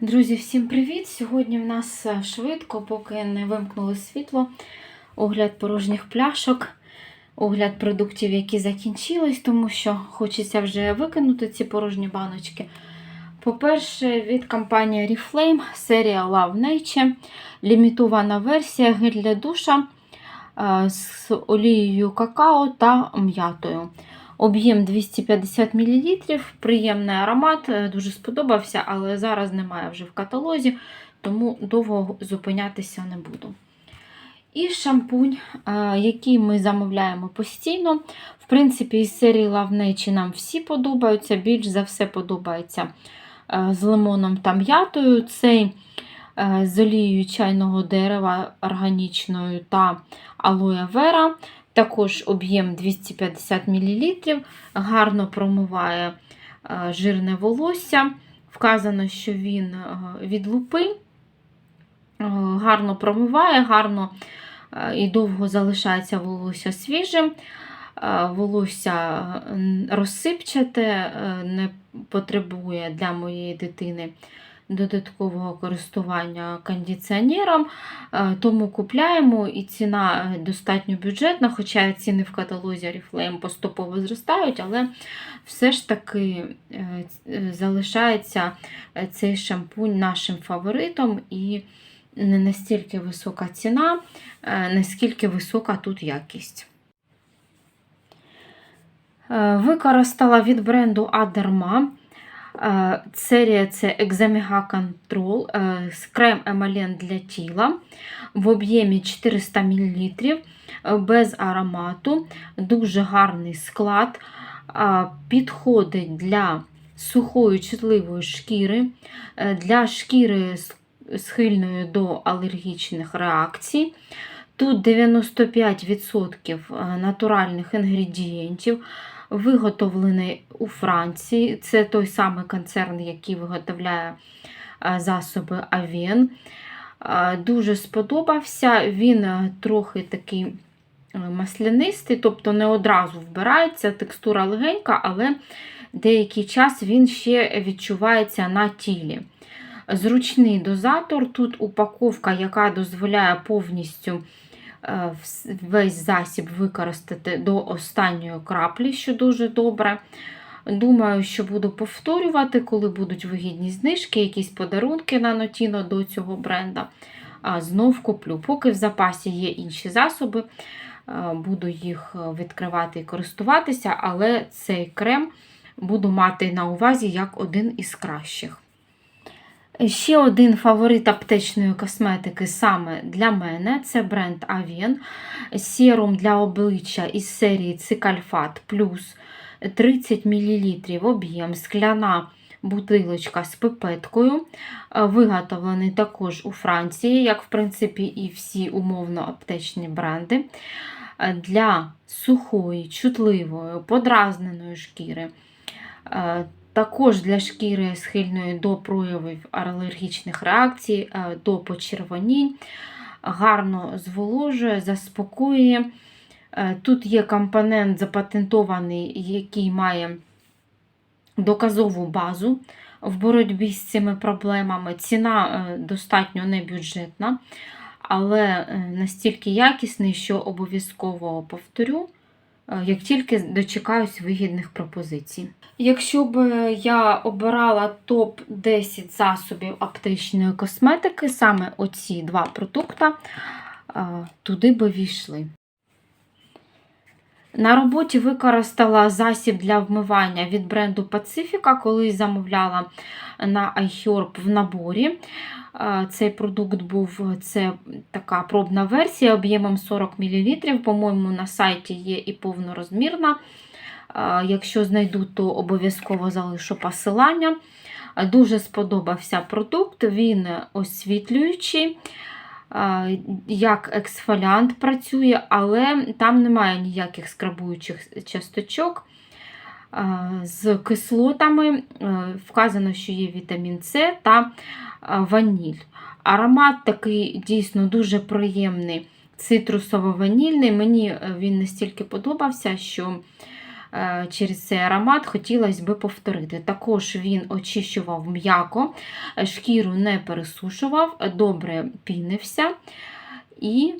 Друзі, всім привіт! Сьогодні в нас е, швидко, поки не вимкнули світло, огляд порожніх пляшок, огляд продуктів, які закінчились, тому що хочеться вже викинути ці порожні баночки. По-перше, від компанії Reflame серія Love Nature, лімітована версія гель для душа е, з олією какао та м'ятою. Об'єм 250 мл, приємний аромат, е, дуже сподобався, але зараз немає вже в каталозі, тому довго зупинятися не буду. І шампунь, е, який ми замовляємо постійно. В принципі, із серії Nature нам всі подобаються. Більш за все подобається е, з лимоном та м'ятою. Цей з олією чайного дерева органічною та алоє вера. Також об'єм 250 мл, гарно промиває е, жирне волосся. Вказано, що він е, від лупи, е, гарно промиває, гарно і довго залишається волосся свіжим. Волосся розсипчате, не потребує для моєї дитини додаткового користування кондиціонером, е, тому купляємо і ціна е, достатньо бюджетна, хоча ціни в каталозі Oriflame поступово зростають, але все ж таки е, залишається цей шампунь нашим фаворитом і не настільки висока ціна, наскільки висока тут якість. Використала від бренду Е, серія це Examiga Control, е, крем емален для тіла в об'ємі 400 мл, е, без аромату, дуже гарний склад, підходить для сухої чутливої шкіри, для шкіри схильної до алергічних реакцій. Тут 95% натуральних інгредієнтів виготовлений у Франції. Це той самий концерн, який виготовляє е, засоби Авен. Е, дуже сподобався. Він е, трохи такий маслянистий, тобто не одразу вбирається, текстура легенька, але деякий час він ще відчувається на тілі. Зручний дозатор, тут упаковка, яка дозволяє повністю Е, весь засіб використати до останньої краплі, що дуже добре. Думаю, що буду повторювати, коли будуть вигідні знижки, якісь подарунки на Notino до цього бренда. Знов куплю. Поки в запасі є інші засоби, е, буду їх відкривати і користуватися, але цей крем буду мати на увазі як один із кращих. Ще один фаворит аптечної косметики саме для мене це бренд Avien. Серум для обличчя із серії Цикальфат плюс 30 мл об'єм, скляна бутилочка з пипеткою. Виготовлений також у Франції, як, в принципі, і всі умовно аптечні бренди. Для сухої, чутливої, подразненої шкіри. Також для шкіри схильної до проявів алергічних реакцій, е, до почервонінь, гарно зволожує, заспокоює. Е, тут є компонент запатентований, який має доказову базу в боротьбі з цими проблемами. Ціна е, достатньо небюджетна, але настільки якісний, що обов'язково повторю. Е, як тільки дочекаюсь вигідних пропозицій. Якщо б я обирала топ-10 засобів аптечної косметики, саме оці два продукти, е, туди би війшли. На роботі використала засіб для вмивання від бренду Pacifica, коли замовляла на iHerb в наборі. Цей продукт був це така пробна версія об'ємом 40 мл. По-моєму, на сайті є і повнорозмірна. Якщо знайду, то обов'язково залишу посилання. Дуже сподобався продукт, він освітлюючий, як ексфоліант працює, але там немає ніяких скрабуючих часточок. З кислотами вказано, що є вітамін С та ваніль. Аромат такий дійсно дуже приємний, цитрусово-ванільний. Мені е, він настільки подобався, що е, через цей аромат хотілося би повторити. Також він очищував м'яко, е, шкіру не пересушував, добре пінився і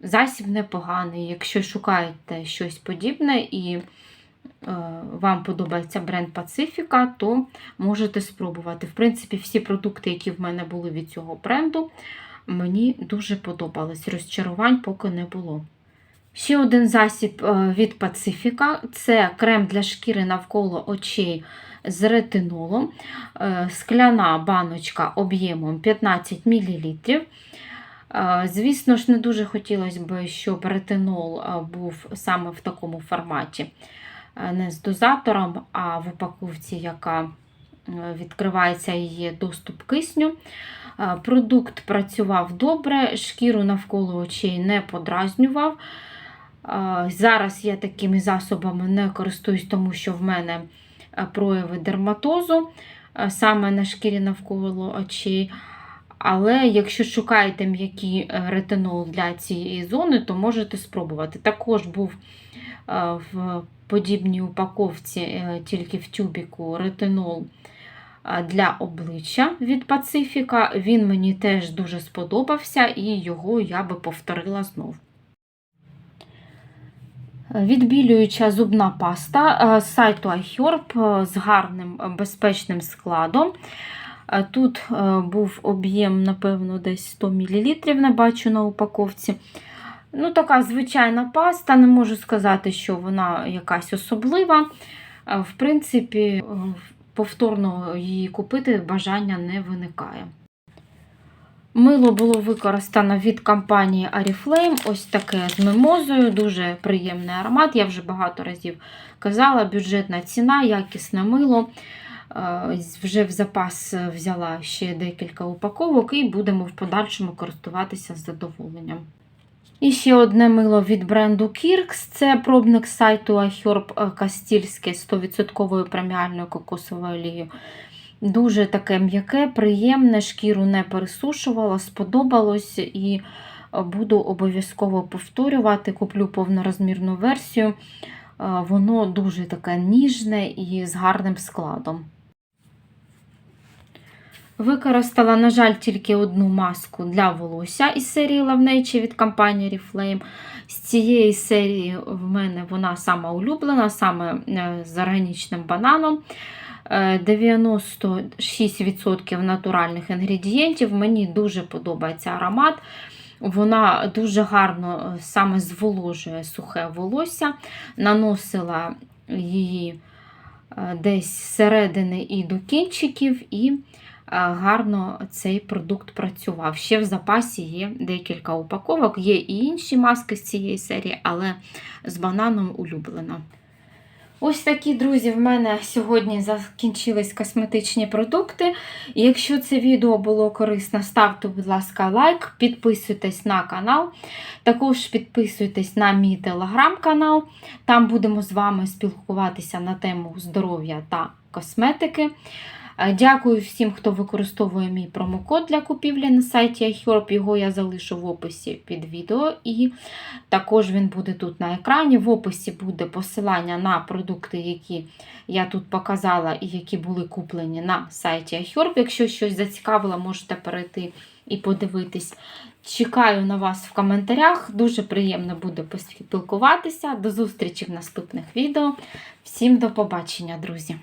засіб непоганий. Якщо шукаєте щось подібне і е, вам подобається бренд Pacifica, то можете спробувати. В принципі, всі продукти, які в мене були від цього бренду, мені дуже подобались. Розчарувань поки не було. Ще один засіб е, від Pacifica – це крем для шкіри навколо очей з ретинолом. Е, Скляна баночка об'ємом 15 мл. Е, Звісно ж, не дуже хотілося б, щоб ретинол був саме в такому форматі, не з дозатором, а в упаковці, яка відкривається є доступ кисню. Продукт працював добре, шкіру навколо очей не подразнював. Зараз я такими засобами не користуюсь, тому що в мене е, прояви дерматозу е, саме на шкірі навколо очей. Але якщо шукаєте м'який е, ретинол для цієї зони, то можете спробувати. Також був в подібній упаковці, тільки в тюбіку, ретинол для обличчя від Пацифіка. Він мені теж дуже сподобався, і його я би повторила знов. Відбілююча зубна паста е, з сайту iHerb е, з гарним е, безпечним складом. Е, Тут е, був об'єм, напевно, десь 100 мл, не бачу на упаковці. Ну, така звичайна паста, не можу сказати, що вона якась особлива. Е, В принципі, е, повторно її купити бажання не виникає. Мило було використано від компанії Oriflame, ось таке з мимозою, дуже приємний аромат. Я вже багато разів казала, бюджетна ціна, якісне мило. Е, Вже в запас взяла ще декілька упаковок і будемо в подальшому користуватися з задоволенням. І ще одне мило від бренду Kirks. Це пробник сайту iHerb Кастільське з 100% преміальною кокосовою олією. Дуже таке м'яке, приємне, шкіру не пересушувала, сподобалось і буду обов'язково повторювати. Куплю повнорозмірну версію. Е, Воно дуже таке ніжне і з гарним складом. Використала, на жаль, тільки одну маску для волосся із серії Love Nature від компанії Oriflame. З цієї серії в мене вона сама улюблена, саме е, з органічним бананом. Е, 96% натуральних інгредієнтів. Мені дуже подобається аромат. Вона дуже гарно е, саме зволожує сухе волосся. Наносила її е, десь зсередини і до кінчиків, і е, гарно цей продукт працював. Ще в запасі є декілька упаковок, є і інші маски з цієї серії, але з бананом улюблена. Ось такі, друзі, в мене сьогодні закінчились косметичні продукти. Якщо це відео було корисно, ставте, будь ласка, лайк, підписуйтесь на канал. Також підписуйтесь на мій телеграм-канал. Там будемо з вами спілкуватися на тему здоров'я та косметики. Е, Дякую всім, хто використовує мій промокод для купівлі на сайті iHerb. Його я залишу в описі під відео, і також він буде тут на екрані. В описі буде посилання на продукти, які я тут показала і які були куплені на сайті iHerb. Якщо щось зацікавило, можете перейти і подивитись. Чекаю на вас в коментарях. Дуже приємно буде поспілкуватися. До зустрічі в наступних відео. Всім до побачення, друзі!